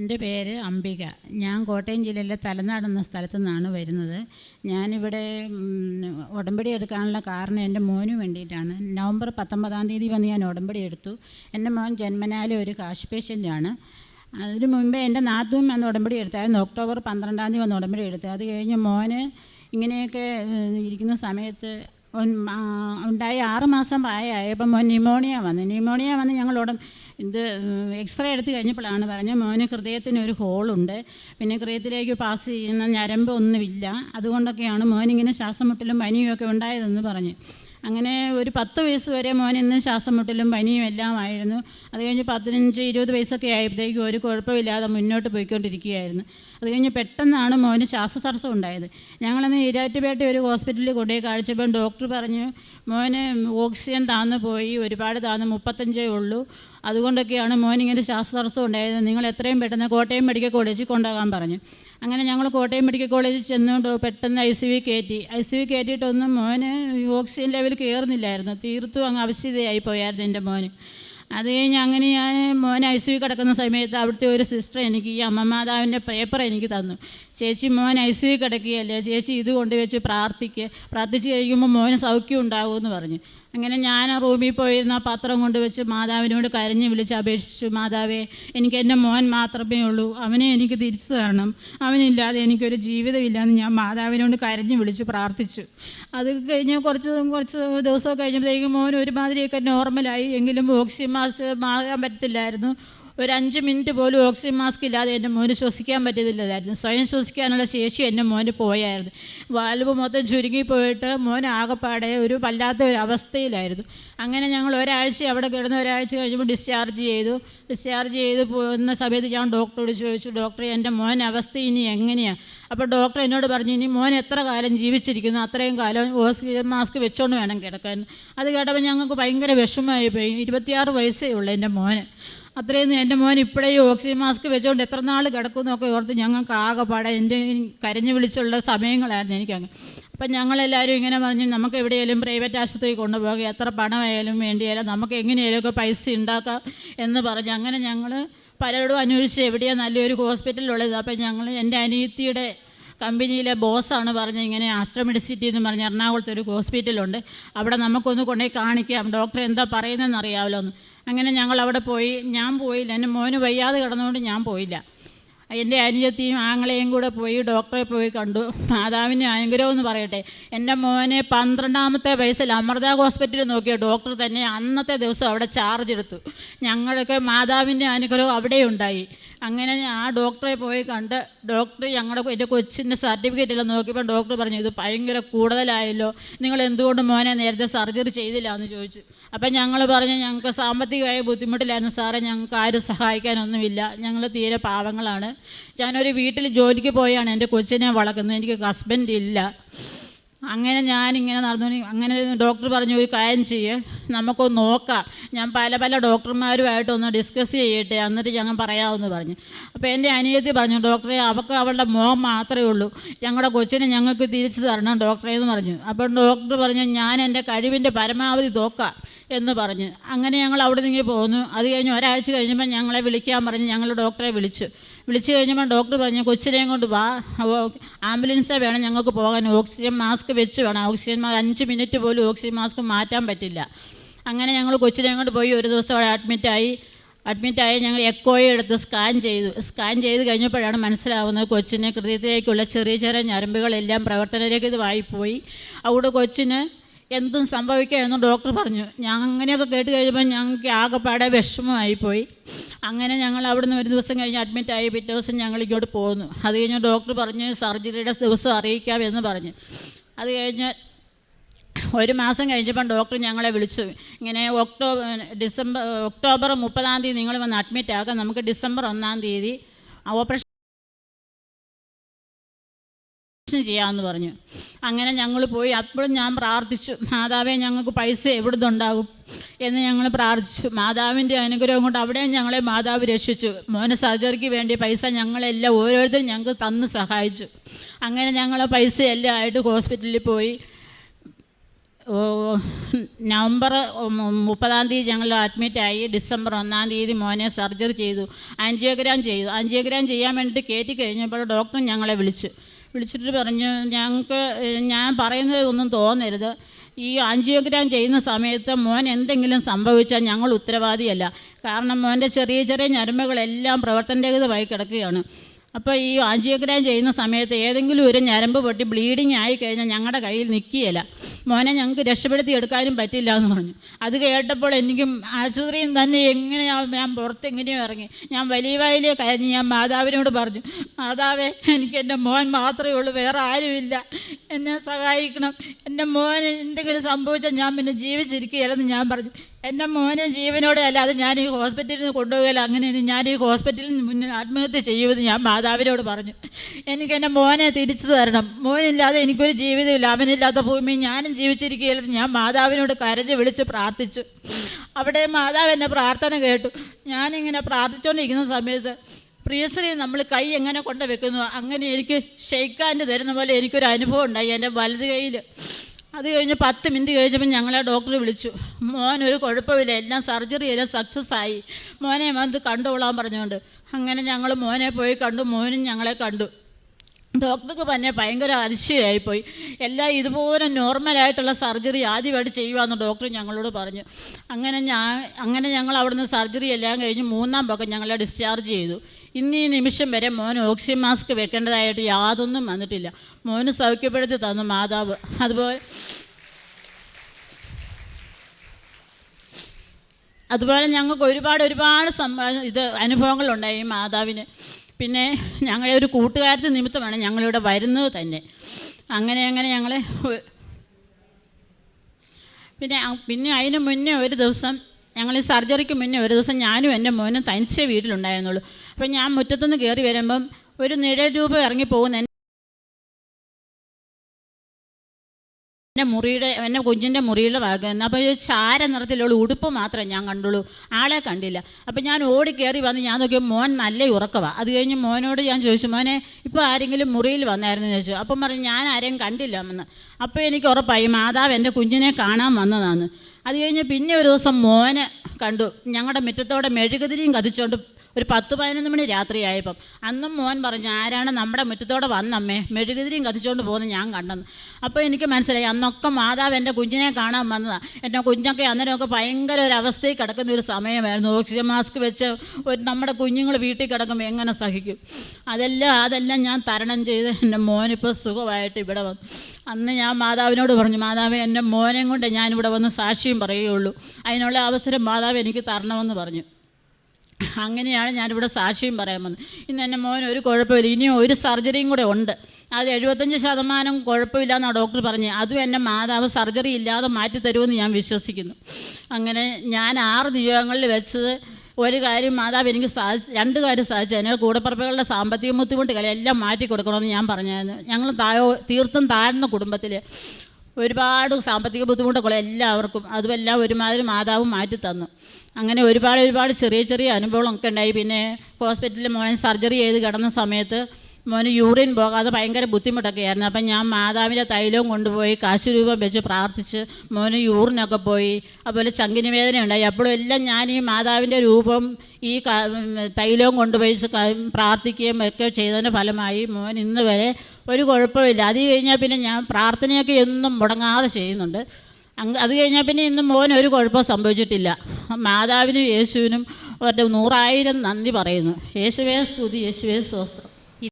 എന്റെ പേര് അംബിക. ഞാൻ കോട്ടയം ജില്ലയിലെ തലനാട് എന്ന സ്ഥലത്തു നിന്നാണ് വരുന്നത്. ഞാനിവിടെ ഉടമ്പടി എടുക്കാനുള്ള കാരണം എന്റെ മോന് വേണ്ടിയിട്ടാണ്. നവംബർ പത്തൊമ്പതാം തീയതി വന്ന് ഞാൻ ഉടമ്പടി എടുത്തു. എന്റെ മോൻ ജന്മനാലെ ഒരു കാശ് പേഷ്യന്റാണ്. അതിന് മുമ്പേ എന്റെ നാത്തും അന്ന് ഉടമ്പടി എടുത്തായിരുന്നു. ഒക്ടോബർ പന്ത്രണ്ടാം തീയതി വന്ന് ഉടമ്പടി എടുത്തു അത് കഴിഞ്ഞ് മോന് ഇങ്ങനെയൊക്കെ ഇരിക്കുന്ന സമയത്ത് ഉണ്ടായി ആറ് മാസം പ്രായമായപ്പോൾ മോൻ ന്യൂമോണിയ വന്നു. ന്യൂമോണിയ വന്ന് ഞങ്ങളോട് ഇത് എക്സ്റേ എടുത്ത് കഴിഞ്ഞപ്പോഴാണ് പറഞ്ഞത് മോന് ഹൃദയത്തിന് ഒരു ഹോളുണ്ട് പിന്നെ ഹൃദയത്തിലേക്ക് പാസ് ചെയ്യുന്ന ഞരമ്പൊന്നുമില്ല. അതുകൊണ്ടൊക്കെയാണ് മോനിങ്ങനെ ശ്വാസം മുട്ടലും പനിയും ഒക്കെ ഉണ്ടായതെന്ന് പറഞ്ഞു. അങ്ങനെ ഒരു പത്ത് വയസ്സ് വരെ മോൻ ഇന്ന് ശ്വാസം മുട്ടലും പനിയും എല്ലാം ആയിരുന്നു. അത് കഴിഞ്ഞ് പതിനഞ്ച് ഇരുപത് വയസ്സൊക്കെ ആയപ്പോഴത്തേക്കും ഒരു കുഴപ്പമില്ലാതെ മുന്നോട്ട് പോയിക്കൊണ്ടിരിക്കുകയായിരുന്നു. അത് കഴിഞ്ഞ് പെട്ടെന്നാണ് മോന് ശ്വാസതടസ്സം ഉണ്ടായത്. ഞങ്ങളന്ന് ഈരാറ്റുപേട്ട ഒരു ഹോസ്പിറ്റലിൽ കൊണ്ടുപോയി കാണിച്ചപ്പോൾ ഡോക്ടർ പറഞ്ഞു മോന് ഓക്സിജൻ താന്നു പോയി ഒരുപാട് താന്ന് മുപ്പത്തഞ്ചേ ഉള്ളൂ. അതുകൊണ്ടൊക്കെയാണ് മോനിങ്ങനെ ശ്വാസതടസ്സം ഉണ്ടായത് നിങ്ങൾ എത്രയും പെട്ടെന്ന് കോട്ടയം മെഡിക്കൽ കോളേജിൽ കൊണ്ടുപോകാൻ പറഞ്ഞു. അങ്ങനെ ഞങ്ങൾ കോട്ടയം മെഡിക്കൽ കോളേജിൽ ചെന്നുകൊണ്ട് പെട്ടെന്ന് ഐ സി വി കയറ്റി. ഐ സി വി കയറ്റിയിട്ടൊന്നും മോന് ഓക്സിജൻ ലെവൽ കയറുന്നില്ലായിരുന്നു. തീർത്തും അങ്ങ് അവശതയായി പോയായിരുന്നു എന്റെ മോന്. അത് കഴിഞ്ഞ് അങ്ങനെ ഞാൻ മോൻ ഐ സി യു കിടക്കുന്ന സമയത്ത് അവിടുത്തെ ഒരു സിസ്റ്റർ എനിക്ക് ഈ അമ്മമാതാവിന്റെ പേപ്പർ എനിക്ക് തന്നു. ചേച്ചി മോൻ ഐ സി യു കിടക്കുകയല്ലേ? ചേച്ചി ഇത് കൊണ്ടുവച്ച് പ്രാർത്ഥിക്കുക പ്രാർത്ഥിച്ച് കഴിയുമ്പോൾ മോന് സൗഖ്യം ഉണ്ടാകുമെന്ന് പറഞ്ഞു. അങ്ങനെ ഞാൻ ആ റൂമിൽ പോയിരുന്ന പത്രം കൊണ്ടുവച്ച് മാതാവിനോട് കരഞ്ഞ് വിളിച്ച് അപേക്ഷിച്ചു മാതാവേ എനിക്ക് എന്റെ മോൻ മാത്രമേ ഉള്ളൂ. അവനെ എനിക്ക് തിരിച്ചു തരണം. അവനില്ലാതെ എനിക്കൊരു ജീവിതമില്ലാന്ന് ഞാൻ മാതാവിനോട് കരഞ്ഞ് വിളിച്ച് പ്രാർത്ഥിച്ചു. അത് കഴിഞ്ഞ് കുറച്ച് കുറച്ച് ദിവസമൊക്കെ കഴിഞ്ഞപ്പോഴത്തേക്കും മോൻ ഒരുമാതിരിയൊക്കെ നോർമലായി. എങ്കിലും ഓക്സിജൻ മാസ്ക് മാറാൻ പറ്റത്തില്ലായിരുന്നു. ഒരു അഞ്ച് മിനിറ്റ് പോലും ഓക്സിജൻ മാസ്ക് ഇല്ലാതെ എന്റെ മോന് ശ്വസിക്കാൻ പറ്റത്തില്ലായിരുന്നു സ്വയം ശ്വസിക്കാനുള്ള ശേഷി എന്റെ മോന് പോയായിരുന്നു. വാൽവ് മൊത്തം ചുരുങ്ങിപ്പോയിട്ട് മോൻ ആകെപ്പാടെ ഒരു വല്ലാത്ത ഒരു അവസ്ഥയിലായിരുന്നു. അങ്ങനെ ഞങ്ങൾ ഒരാഴ്ച അവിടെ കിടന്ന് ഒരാഴ്ച കഴിഞ്ഞപ്പോൾ ഡിസ്ചാർജ് ചെയ്തു. ഡിസ്ചാർജ് ചെയ്ത് പോകുന്ന സമയത്ത് ഞാൻ ഡോക്ടറോട് ചോദിച്ചു ഡോക്ടർ എന്റെ മോൻ അവസ്ഥ ഇനി എങ്ങനെയാണ് അപ്പോൾ ഡോക്ടർ എന്നോട് പറഞ്ഞു ഇനി മോൻ എത്ര കാലം ജീവിച്ചിരിക്കുന്നു? അത്രയും കാലം ഓക്സിജൻ മാസ്ക് വെച്ചോണ്ട് വേണം കിടക്കാൻ. അത് കേട്ടപ്പോൾ ഞങ്ങൾക്ക് ഭയങ്കര വിഷമമായി പോയി. ഇരുപത്തിയാറ് വയസ്സേ ഉള്ളൂ എന്റെ മോന്. അത്രയും എന്റെ മോൻ ഇപ്പോഴേ ഓക്സിജൻ മാസ്ക് വെച്ചുകൊണ്ട് എത്ര നാൾ കിടക്കുമെന്നൊക്കെ ഓർത്ത് ഞങ്ങൾക്ക് ആകെപ്പാടെ എന്റെ കരഞ്ഞു വിളിച്ചുള്ള സമയങ്ങളായിരുന്നു എനിക്കങ്ങ്. അപ്പം ഞങ്ങളെല്ലാവരും ഇങ്ങനെ പറഞ്ഞ് നമുക്ക് എവിടെയെങ്കിലും പ്രൈവറ്റ് ആശുപത്രി കൊണ്ടുപോകുക എത്ര പണമായാലും വേണ്ടിയാലും നമുക്ക് എങ്ങനെയാലുമൊക്കെ പൈസ ഉണ്ടാക്കാം എന്ന് പറഞ്ഞ് അങ്ങനെ ഞങ്ങൾ പലരോടും അന്വേഷിച്ച് എവിടെയാണ് നല്ലൊരു ഹോസ്പിറ്റലുള്ളത് അപ്പം ഞങ്ങൾ എന്റെ അനിയത്തിയുടെ കമ്പനിയിലെ ബോസാണ് പറഞ്ഞത് ഇങ്ങനെ ആസ്ട്രമെഡിസിറ്റി എന്ന് പറഞ്ഞ് എറണാകുളത്ത് ഒരു ഹോസ്പിറ്റലുണ്ട്. അവിടെ നമുക്കൊന്ന് കൊണ്ടുപോയി കാണിക്കാം. ഡോക്ടർ എന്താ പറയുന്നതെന്ന് അറിയാമല്ലോ എന്ന്. അങ്ങനെ ഞങ്ങൾ അവിടെ പോയി. ഞാൻ പോയില്ല. എന്റെ മോന് വയ്യാതെ കിടന്നുകൊണ്ട് ഞാൻ പോയില്ല. എന്റെ അനുജത്തിയും ആങ്ങളെയും കൂടെ പോയി ഡോക്ടറെ പോയി കണ്ടു. മാതാവിന്റെ അനുഗ്രഹം എന്ന് പറയട്ടെ. എന്റെ മോനെ പന്ത്രണ്ടാമത്തെ വയസ്സിൽ അമൃത ഹോസ്പിറ്റലിൽ നോക്കിയ ഡോക്ടർ തന്നെ അന്നത്തെ ദിവസം അവിടെ ചാർജ് എടുത്തു. ഞങ്ങളൊക്കെ മാതാവിന്റെ അനുഗ്രഹം അവിടെ ഉണ്ടായി അങ്ങനെ ആ ഡോക്ടറെ പോയി കണ്ട് ഡോക്ടർ ഞങ്ങളുടെ എന്റെ കൊച്ചിന്റെ സർട്ടിഫിക്കറ്റ് എല്ലാം നോക്കിയപ്പോൾ ഡോക്ടർ പറഞ്ഞു ഇത് ഭയങ്കര കൂടുതലായല്ലോ. നിങ്ങൾ എന്തുകൊണ്ട് മോനെ നേരത്തെ സർജറി ചെയ്തില്ല? എന്ന് ചോദിച്ചു. അപ്പം ഞങ്ങൾ പറഞ്ഞു ഞങ്ങൾക്ക് സാമ്പത്തികമായ ബുദ്ധിമുട്ടിലായിരുന്നു സാറേ. ഞങ്ങൾക്ക് ആരും സഹായിക്കാനൊന്നുമില്ല. ഞങ്ങൾ തീരെ പാവങ്ങളാണ്. ഞാനൊരു വീട്ടിൽ ജോലിക്ക് പോയാണ്. എന്റെ കൊച്ചിനെ വളർക്കുന്നത് എനിക്ക് ഹസ്ബൻഡ് ഇല്ല. അങ്ങനെ ഞാനിങ്ങനെ നടന്നു. അങ്ങനെ ഡോക്ടർ പറഞ്ഞു ഒരു കാര്യം ചെയ്യേ. നമുക്കൊന്ന് നോക്കാം. ഞാൻ പല പല ഡോക്ടർമാരുമായിട്ട് ഒന്ന് ഡിസ്കസ് ചെയ്യട്ടെ. എന്നിട്ട് ഞങ്ങൾ പറയാമെന്ന് പറഞ്ഞു. അപ്പോൾ എന്റെ അനിയത്തി പറഞ്ഞു ഡോക്ടറെ അവൾക്ക് അവളുടെ മോൻ മാത്രമേ ഉള്ളൂ. ഞങ്ങളുടെ കൊച്ചിനെ ഞങ്ങൾക്ക് തിരിച്ചു തരണം ഡോക്ടറെ എന്ന് പറഞ്ഞു. അപ്പോൾ ഡോക്ടർ പറഞ്ഞു ഞാൻ എന്റെ കഴിവിന്റെ പരമാവധി നോക്കാം എന്ന് പറഞ്ഞ്. അങ്ങനെ ഞങ്ങൾ അവിടെ നിന്ന് പോന്നു. അത് കഴിഞ്ഞ് ഒരാഴ്ച കഴിഞ്ഞപ്പോൾ ഞങ്ങളെ വിളിക്കാൻ പറഞ്ഞ് ഞങ്ങൾ ഡോക്ടറെ വിളിച്ചു. വിളിച്ചു കഴിഞ്ഞപ്പോൾ ഡോക്ടർ പറഞ്ഞു കൊച്ചിനെയും കൊണ്ട് വാ ആംബുലൻസേ വേണം ഞങ്ങൾക്ക് പോകാൻ. ഓക്സിജൻ മാസ്ക് വെച്ച് വേണം. ഓക്സിജൻ അഞ്ച് മിനിറ്റ് പോലും ഓക്സിജൻ മാസ്ക് മാറ്റാൻ പറ്റില്ല. അങ്ങനെ ഞങ്ങൾ കൊച്ചിനെയും കൊണ്ട് പോയി. ഒരു ദിവസം അവിടെ അഡ്മിറ്റായി അഡ്മിറ്റായി ഞങ്ങൾ എക്കോയെ എടുത്ത് സ്കാൻ ചെയ്തു. സ്കാൻ ചെയ്ത് കഴിഞ്ഞപ്പോഴാണ് മനസ്സിലാവുന്നത് കൊച്ചിന് ഹൃദയത്തിലേക്കുള്ള ചെറിയ ചെറിയ ഞരമ്പുകളെല്ലാം പ്രവർത്തനരഹിതമായി പോയി. അവിടെ കൊച്ചിന് എന്തും സംഭവിക്കാമെന്ന് ഡോക്ടർ പറഞ്ഞു. ഞാൻ അങ്ങനെയൊക്കെ കേട്ട് കഴിയുമ്പോൾ ഞങ്ങൾക്ക് ആകെപ്പാടെ വിഷമമായിപ്പോയി. അങ്ങനെ ഞങ്ങൾ അവിടുന്ന് ഒരു ദിവസം കഴിഞ്ഞ് അഡ്മിറ്റായി പിറ്റേ ദിവസം ഞങ്ങൾ ഇങ്ങോട്ട് പോന്നു. അത് കഴിഞ്ഞ് ഡോക്ടർ പറഞ്ഞ് സർജറിയുടെ ദിവസം അറിയിക്കാം എന്ന് പറഞ്ഞ്. അത് കഴിഞ്ഞ് ഒരു മാസം കഴിഞ്ഞപ്പം ഡോക്ടർ ഞങ്ങളെ വിളിച്ചു. ഇങ്ങനെ ഒക്ടോബർ ഡിസംബർ ഒക്ടോബർ മുപ്പതാം തീയതി നിങ്ങൾ വന്ന് അഡ്മിറ്റ് ആക്കാം. നമുക്ക് ഡിസംബർ ഒന്നാം തീയതി. ഓപ്പറേഷൻ ചെയ്യാമെന്ന് പറഞ്ഞു. അങ്ങനെ ഞങ്ങൾ പോയി. അപ്പോഴും ഞാൻ പ്രാർത്ഥിച്ചു മാതാവേ ഞങ്ങൾക്ക് പൈസ എവിടുന്ന് ഉണ്ടാകും എന്ന് ഞങ്ങൾ പ്രാർത്ഥിച്ചു. മാതാവിന്റെ അനുഗ്രഹം കൊണ്ട് അവിടെയും ഞങ്ങളെ മാതാവ് രക്ഷിച്ചു. മോന സർജറിക്ക് വേണ്ടി പൈസ ഞങ്ങളെല്ലാം ഓരോരുത്തരും ഞങ്ങൾക്ക് തന്ന് സഹായിച്ചു. അങ്ങനെ ഞങ്ങൾ പൈസ എല്ലാം ആയിട്ട് ഹോസ്പിറ്റലിൽ പോയി. നവംബർ മുപ്പതാം തീയതി ഞങ്ങൾ അഡ്മിറ്റായി ഡിസംബർ ഒന്നാം തീയതി മോനെ സർജറി ചെയ്തു. ആൻജിയോഗ്രാം ചെയ്തു. ആൻജിയോഗ്രാം ചെയ്യാൻ വേണ്ടിയിട്ട് കയറ്റി കഴിഞ്ഞപ്പോൾ ഡോക്ടർ ഞങ്ങളെ വിളിച്ചു. വിളിച്ചിട്ട് പറഞ്ഞു ഞങ്ങൾക്ക് ഞാൻ പറയുന്നത് ഒന്നും തോന്നരുത്. ഈ ആഞ്ചിയോഗ്രാം ചെയ്യുന്ന സമയത്ത് മോൻ എന്തെങ്കിലും സംഭവിച്ചാൽ ഞങ്ങൾ ഉത്തരവാദിയല്ല. കാരണം മോന്റെ ചെറിയ ചെറിയ ഞരമ്പുകളെല്ലാം പ്രവർത്തനരഹിതമായി കിടക്കുകയാണ്. അപ്പോൾ ഈ ആഞ്ചിയോഗ്രാം ചെയ്യുന്ന സമയത്ത് ഏതെങ്കിലും ഒരു ഞരമ്പ് പൊട്ടി ബ്ലീഡിങ് ആയി കഴിഞ്ഞാൽ ഞങ്ങളുടെ കയ്യിൽ നിൽക്കുകയില്ല. മോനെ ഞങ്ങൾക്ക് രക്ഷപ്പെടുത്തി എടുക്കാനും പറ്റില്ല എന്ന് പറഞ്ഞു. അത് കേട്ടപ്പോൾ എനിക്കും ആശുപത്രിയിൽ തന്നെ എങ്ങനെയാവും ഞാൻ പുറത്ത് എങ്ങനെയോ ഇറങ്ങി. ഞാൻ വലിയ വായിലേ കരഞ്ഞ് ഞാൻ മാതാവിനോട് പറഞ്ഞു മാതാവേ എനിക്ക് എന്റെ മോൻ മാത്രമേ ഉള്ളൂ വേറെ ആരുമില്ല. എന്നെ സഹായിക്കണം. എന്റെ മോന് എന്തെങ്കിലും സംഭവിച്ചാൽ ഞാൻ പിന്നെ ജീവിച്ചിരിക്കുകയല്ലെന്ന് ഞാൻ പറഞ്ഞു. എന്റെ മോനെ ജീവനോടെ അല്ലാതെ ഞാൻ ഈ ഹോസ്പിറ്റലിൽ നിന്ന് കൊണ്ടുപോകില്ല. അങ്ങനെ ഞാൻ ഈ ഹോസ്പിറ്റലിൽ മുന്നിൽ ആത്മഹത്യ ചെയ്യുമെന്ന് ഞാൻ മാതാവിനോട് പറഞ്ഞു. എനിക്ക് എന്റെ മോനെ തിരിച്ചു തരണം. മോനില്ലാതെ എനിക്കൊരു ജീവിതമില്ല അവനില്ലാത്ത ഭൂമി ഞാനും ജീവിച്ചിരിക്കുകയില്ലെന്ന് ഞാൻ മാതാവിനോട് കരഞ്ഞ് വിളിച്ച് പ്രാർത്ഥിച്ചു. അവിടെ മാതാവ് എന്റെ പ്രാർത്ഥന കേട്ടു. ഞാനിങ്ങനെ പ്രാർത്ഥിച്ചുകൊണ്ടിരിക്കുന്ന സമയത്ത് പ്രിയശ്രീ നമ്മൾ കൈ എങ്ങനെ കൊണ്ട് വെക്കുന്നു? അങ്ങനെ എനിക്ക് ഷെയ്ക്കാന്റെ തരുന്ന പോലെ എനിക്കൊരു അനുഭവം ഉണ്ടായി എന്റെ വലത് കൈയിൽ. അത് കഴിഞ്ഞ് പത്ത് മിനിറ്റ് കഴിച്ചപ്പോൾ ഞങ്ങളെ ഡോക്ടർ വിളിച്ചു. മോൻ ഒരു കുഴപ്പമില്ല എല്ലാം സർജറി എല്ലാം സക്സസ് ആയി. മോനെ വന്ന് കണ്ടുകൊള്ളാൻ പറഞ്ഞുകൊണ്ട്. അങ്ങനെ ഞങ്ങൾ മോനെ പോയി കണ്ടു മോനും ഞങ്ങളെ കണ്ടു. ഡോക്ടർക്ക് തന്നെ ഭയങ്കര അതിശയമായിപ്പോയി. എല്ലാം ഇതുപോലെ നോർമലായിട്ടുള്ള സർജറി ആദ്യമായിട്ട് ചെയ്യുവാന്ന് ഡോക്ടർ ഞങ്ങളോട് പറഞ്ഞു. അങ്ങനെ ഞാൻ അങ്ങനെ ഞങ്ങൾ അവിടുന്ന് സർജറി എല്ലാം കഴിഞ്ഞ് മൂന്നാം പക്കം ഞങ്ങളെ ഡിസ്ചാർജ് ചെയ്തു. ഇന്ന് ഈ നിമിഷം വരെ മോൻ ഓക്സിജൻ മാസ്ക് വെക്കേണ്ടതായിട്ട് യാതൊന്നും വന്നിട്ടില്ല. മോന് സൗഖ്യപ്പെടുത്തി തന്നു മാതാവ്. അതുപോലെ അതുപോലെ ഞങ്ങൾക്ക് ഒരുപാട് ഒരുപാട് സംഭ ഇത് അനുഭവങ്ങളുണ്ടായി ഈ മാതാവിന്. പിന്നെ ഞങ്ങളെ ഒരു കൂട്ടുകാരത്തെ നിമിത്തമാണ് ഞങ്ങളിവിടെ വരുന്നത് തന്നെ. അങ്ങനെ അങ്ങനെ ഞങ്ങളെ പിന്നെ പിന്നെ അതിന് മുന്നേ ഒരു ദിവസം ഞങ്ങൾ ഈ സർജറിക്ക് മുന്നേ ഒരു ദിവസം ഞാനും എന്റെ മോനും തനിച്ചേ വീട്ടിലുണ്ടായിരുന്നുള്ളൂ. അപ്പം ഞാൻ മുറ്റത്തുനിന്ന് കയറി വരുമ്പം ഒരു നിഴൽ രൂപ ഇറങ്ങി പോകുന്ന എന്റെ മുറിയുടെ എന്റെ കുഞ്ഞിന്റെ മുറിയുടെ ഭാഗം അപ്പോൾ ഒരു ചാര നിറത്തിലുള്ള ഉടുപ്പ് മാത്രമേ ഞാൻ കണ്ടുള്ളൂ. ആളെ കണ്ടില്ല. അപ്പോൾ ഞാൻ ഓടി കയറി വന്ന് ഞാൻ നോക്കിയ മോൻ നല്ല ഉറക്കമാണ് അത് കഴിഞ്ഞ് മോനോട് ഞാൻ ചോദിച്ചു മോനെ ഇപ്പോൾ ആരെങ്കിലും മുറിയിൽ വന്നായിരുന്നു? ചോദിച്ചു. അപ്പം പറഞ്ഞു ഞാൻ ആരെയും കണ്ടില്ല എന്ന് അപ്പോൾ എനിക്ക് ഉറപ്പായി മാതാവ് എന്റെ കുഞ്ഞിനെ കാണാൻ വന്നതാണ് അത് കഴിഞ്ഞ് പിന്നെ ഒരു ദിവസം മോനെ കണ്ടു. ഞങ്ങളുടെ മുറ്റത്തോടെ മെഴുകുതിരിയും കത്തിച്ചുകൊണ്ട് ഒരു പത്ത് പതിനൊന്ന് മണി രാത്രിയായപ്പം അന്നും മോൻ പറഞ്ഞു ആരാണ് നമ്മുടെ മുറ്റത്തോടെ വന്നമ്മേ? മെഴുകുതിരിയും കത്തിച്ചുകൊണ്ട് പോകുന്നത് ഞാൻ കണ്ടെന്ന്. അപ്പോൾ എനിക്ക് മനസ്സിലായി അന്നൊക്കെ മാതാവ് എന്റെ കുഞ്ഞിനെ കാണാൻ വന്നതാണ് എന്റെ കുഞ്ഞൊക്കെ അന്നേരമൊക്കെ ഭയങ്കര ഒരു അവസ്ഥയിൽ കിടക്കുന്ന ഒരു സമയമായിരുന്നു. ഓക്സിജൻ മാസ്ക് വെച്ച് ഒരു നമ്മുടെ കുഞ്ഞുങ്ങൾ വീട്ടിൽ കിടക്കുമ്പോൾ എങ്ങനെ സഹിക്കും? അതെല്ലാം അതെല്ലാം ഞാൻ തരണം ചെയ്ത് എന്റെ മോനിപ്പോൾ സുഖമായിട്ട് ഇവിടെ വന്നു. അന്ന് ഞാൻ മാതാവിനോട് പറഞ്ഞു മാതാവ് എന്റെ മോനെയും കൊണ്ട് ഞാനിവിടെ വന്ന് സാക്ഷ്യം പറയുകയുള്ളൂ. അതിനുള്ള അവസരം മാതാവ് എനിക്ക് തരണമെന്ന് പറഞ്ഞു. അങ്ങനെയാണ് ഞാനിവിടെ സാക്ഷ്യം പറയാൻ വന്നത്. ഇന്ന് എന്റെ മോൻ ഒരു കുഴപ്പമില്ല. ഇനിയും ഒരു സർജറിയും കൂടെ ഉണ്ട്. അത് എഴുപത്തഞ്ച് ശതമാനം കുഴപ്പമില്ല എന്നാണ് ഡോക്ടർ പറഞ്ഞത് അതും എന്റെ മാതാവ് സർജറി ഇല്ലാതെ മാറ്റി തരുമെന്ന് ഞാൻ വിശ്വസിക്കുന്നു. അങ്ങനെ ഞാൻ ആറ് നിയോഗങ്ങളിൽ വെച്ചത് ഒരു കാര്യം മാതാവ് എനിക്ക് സാധിച്ച് രണ്ട് കാര്യം സാധിച്ചു. എന്റെ കൂടപ്പറപ്പുകളുടെ സാമ്പത്തിക ബുദ്ധിമുട്ടുകളെല്ലാം മാറ്റി കൊടുക്കണമെന്ന് ഞാൻ പറഞ്ഞായിരുന്നു. ഞങ്ങൾ താഴോ തീർത്തും താഴ്ന്ന കുടുംബത്തിൽ ഒരുപാട് സാമ്പത്തിക ബുദ്ധിമുട്ടൊക്കെ എല്ലാവർക്കും. അതുമെല്ലാം ഒരുമാതിരി മാതാവ് മാറ്റി തന്നു. അങ്ങനെ ഒരുപാട് ഒരുപാട് ചെറിയ ചെറിയ അനുഭവങ്ങളൊക്കെ ഉണ്ടായി. പിന്നെ ഹോസ്പിറ്റലിൽ മോനെ സർജറി ചെയ്ത് കിടന്ന സമയത്ത് മോന് യൂറിൻ പോകാതെ ഭയങ്കര ബുദ്ധിമുട്ടൊക്കെ ആയിരുന്നു. അപ്പം ഞാൻ മാതാവിന്റെ തൈലവും കൊണ്ടുപോയി കാശ് രൂപ വെച്ച് പ്രാർത്ഥിച്ച് മോന് യൂറിനൊക്കെ പോയി. അതുപോലെ ചങ്കിന് വേദന ഉണ്ടായി. അപ്പോഴും എല്ലാം ഞാൻ ഈ മാതാവിന്റെ രൂപം ഈ തൈലവും കൊണ്ടുപോയി പ്രാർത്ഥിക്കുകയും ഒക്കെ ചെയ്തതിന്റെ ഫലമായി മോൻ ഇന്ന് വരെ ഒരു കുഴപ്പമില്ല അത് കഴിഞ്ഞാൽ പിന്നെ ഞാൻ പ്രാർത്ഥനയൊക്കെ എന്നും മുടങ്ങാതെ ചെയ്യുന്നുണ്ട്. അത് കഴിഞ്ഞാൽ പിന്നെ ഇന്ന് മോൻ ഒരു കുഴപ്പം സംഭവിച്ചിട്ടില്ല. മാതാവിനും യേശുവിനും അവരുടെ നൂറായിരം നന്ദി പറയുന്നു. യേശുവേ സ്തുതി യേശുവേ സ്വസ്ത്രം